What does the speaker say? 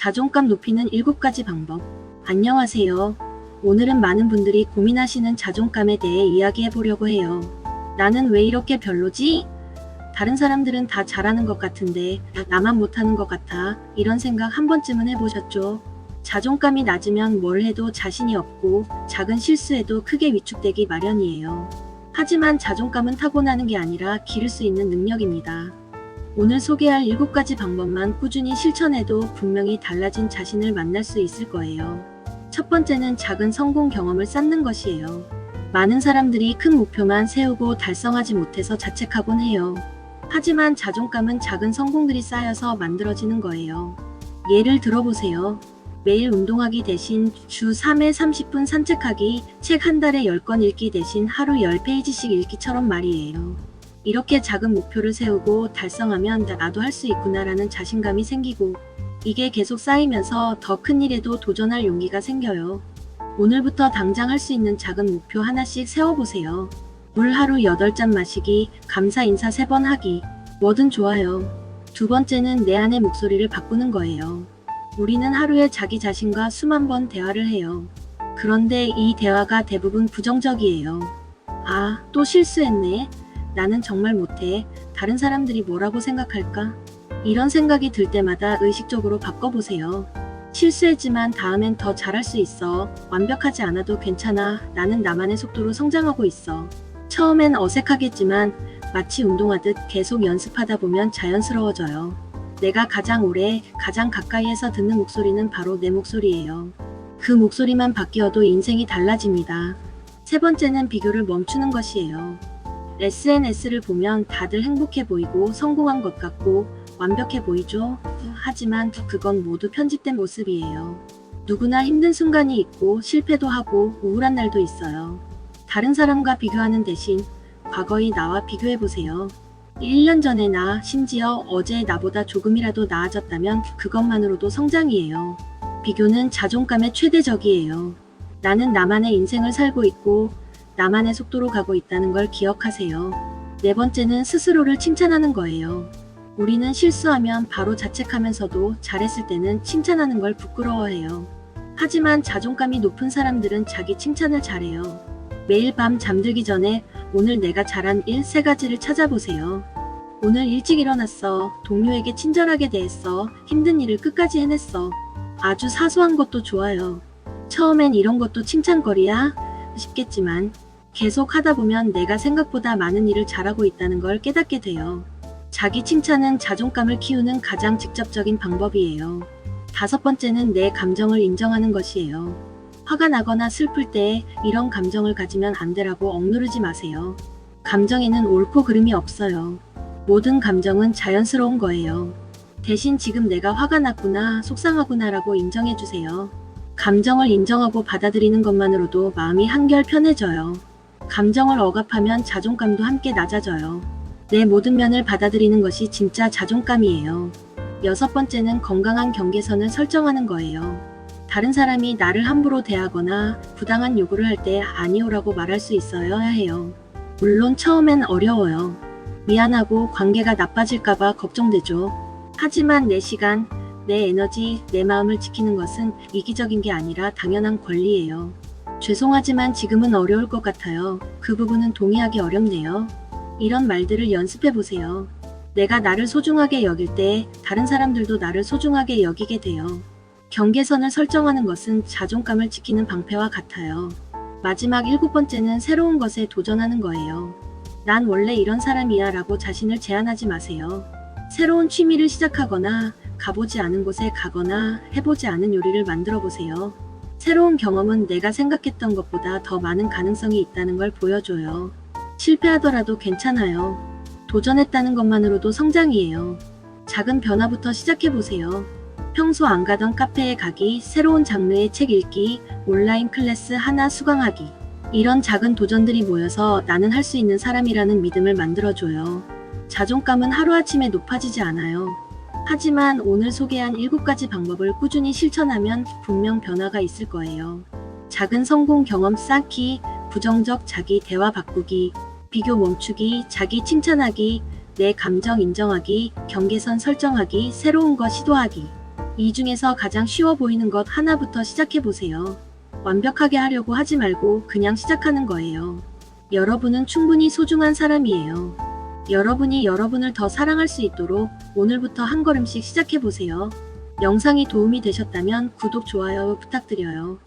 자존감 높이는 7가지 방법. 안녕하세요. 오늘은 많은 분들이 고민하시는 자존감에 대해 이야기해 보려고 해요. 나는 왜 이렇게 별로지? 다른 사람들은 다 잘하는 것 같은데 나만 못하는 것 같아. 이런 생각 한 번쯤은 해보셨죠? 자존감이 낮으면 뭘 해도 자신이 없고 작은 실수에도 크게 위축되기 마련이에요. 하지만 자존감은 타고나는 게 아니라 기를 수 있는 능력입니다. 오늘 소개할 7가지 방법만 꾸준히 실천해도 분명히 달라진 자신을 만날 수 있을 거예요. 첫 번째는 작은 성공 경험을 쌓는 것이에요. 많은 사람들이 큰 목표만 세우고 달성하지 못해서 자책하곤 해요. 하지만 자존감은 작은 성공들이 쌓여서 만들어지는 거예요. 예를 들어보세요. 매일 운동하기 대신 주 3회 30분 산책하기, 책 한 달에 10권 읽기 대신 하루 10페이지씩 읽기처럼 말이에요. 이렇게 작은 목표를 세우고 달성하면 나도 할 수 있구나라는 자신감이 생기고 이게 계속 쌓이면서 더 큰 일에도 도전할 용기가 생겨요. 오늘부터 당장 할 수 있는 작은 목표 하나씩 세워보세요. 물 하루 8잔 마시기, 감사 인사 3번 하기. 뭐든 좋아요. 두 번째는 내 안의 목소리를 바꾸는 거예요. 우리는 하루에 자기 자신과 수만 번 대화를 해요. 그런데 이 대화가 대부분 부정적이에요. 아, 또 실수했네. 나는 정말 못해. 다른 사람들이 뭐라고 생각할까? 이런 생각이 들 때마다 의식적으로 바꿔보세요. 실수했지만 다음엔 더 잘할 수 있어. 완벽하지 않아도 괜찮아. 나는 나만의 속도로 성장하고 있어. 처음엔 어색하겠지만 마치 운동하듯 계속 연습하다 보면 자연스러워져요. 내가 가장 오래, 가장 가까이에서 듣는 목소리는 바로 내 목소리예요. 그 목소리만 바뀌어도 인생이 달라집니다. 세 번째는 비교를 멈추는 것이에요. SNS를 보면 다들 행복해 보이고 성공한 것 같고 완벽해 보이죠? 하지만 그건 모두 편집된 모습이에요. 누구나 힘든 순간이 있고 실패도 하고 우울한 날도 있어요. 다른 사람과 비교하는 대신 과거의 나와 비교해 보세요. 1년 전의 나, 심지어 어제의 나보다 조금이라도 나아졌다면 그것만으로도 성장이에요. 비교는 자존감의 최대적이에요. 나는 나만의 인생을 살고 있고 나만의 속도로 가고 있다는 걸 기억하세요. 네 번째는 스스로를 칭찬하는 거예요. 우리는 실수하면 바로 자책하면서도 잘했을 때는 칭찬하는 걸 부끄러워해요. 하지만 자존감이 높은 사람들은 자기 칭찬을 잘해요. 매일 밤 잠들기 전에 오늘 내가 잘한 일 세 가지를 찾아보세요. 오늘 일찍 일어났어. 동료에게 친절하게 대했어. 힘든 일을 끝까지 해냈어. 아주 사소한 것도 좋아요. 처음엔 이런 것도 칭찬거리야? 싶겠지만 계속 하다 보면 내가 생각보다 많은 일을 잘하고 있다는 걸 깨닫게 돼요. 자기 칭찬은 자존감을 키우는 가장 직접적인 방법이에요. 다섯 번째는 내 감정을 인정하는 것이에요. 화가 나거나 슬플 때 이런 감정을 가지면 안 되라고 억누르지 마세요. 감정에는 옳고 그름이 없어요. 모든 감정은 자연스러운 거예요. 대신 지금 내가 화가 났구나, 속상하구나 라고 인정해 주세요. 감정을 인정하고 받아들이는 것만으로도 마음이 한결 편해져요. 감정을 억압하면 자존감도 함께 낮아져요. 내 모든 면을 받아들이는 것이 진짜 자존감이에요. 여섯 번째는 건강한 경계선을 설정하는 거예요. 다른 사람이 나를 함부로 대하거나 부당한 요구를 할 때 아니오라고 말할 수 있어야 해요. 물론 처음엔 어려워요. 미안하고 관계가 나빠질까봐 걱정되죠. 하지만 내 시간, 내 에너지, 내 마음을 지키는 것은 이기적인 게 아니라 당연한 권리예요. 죄송하지만 지금은 어려울 것 같아요. 그 부분은 동의하기 어렵네요. 이런 말들을 연습해 보세요. 내가 나를 소중하게 여길 때 다른 사람들도 나를 소중하게 여기게 돼요. 경계선을 설정하는 것은 자존감을 지키는 방패와 같아요. 마지막 일곱 번째는 새로운 것에 도전하는 거예요. 난 원래 이런 사람이야 라고 자신을 제한하지 마세요. 새로운 취미를 시작하거나 가보지 않은 곳에 가거나 해보지 않은 요리를 만들어 보세요. 새로운 경험은 내가 생각했던 것보다 더 많은 가능성이 있다는 걸 보여줘요. 실패하더라도 괜찮아요. 도전했다는 것만으로도 성장이에요. 작은 변화부터 시작해보세요. 평소 안 가던 카페에 가기, 새로운 장르의 책 읽기, 온라인 클래스 하나 수강하기. 이런 작은 도전들이 모여서 나는 할 수 있는 사람이라는 믿음을 만들어줘요. 자존감은 하루아침에 높아지지 않아요. 하지만 오늘 소개한 7가지 방법을 꾸준히 실천하면 분명 변화가 있을 거예요. 작은 성공 경험 쌓기, 부정적 자기 대화 바꾸기, 비교 멈추기, 자기 칭찬하기, 내 감정 인정하기, 경계선 설정하기, 새로운 거 시도하기. 이 중에서 가장 쉬워 보이는 것 하나부터 시작해 보세요. 완벽하게 하려고 하지 말고 그냥 시작하는 거예요. 여러분은 충분히 소중한 사람이에요. 여러분이 여러분을 더 사랑할 수 있도록 오늘부터 한 걸음씩 시작해 보세요. 영상이 도움이 되셨다면 구독, 좋아요 부탁드려요.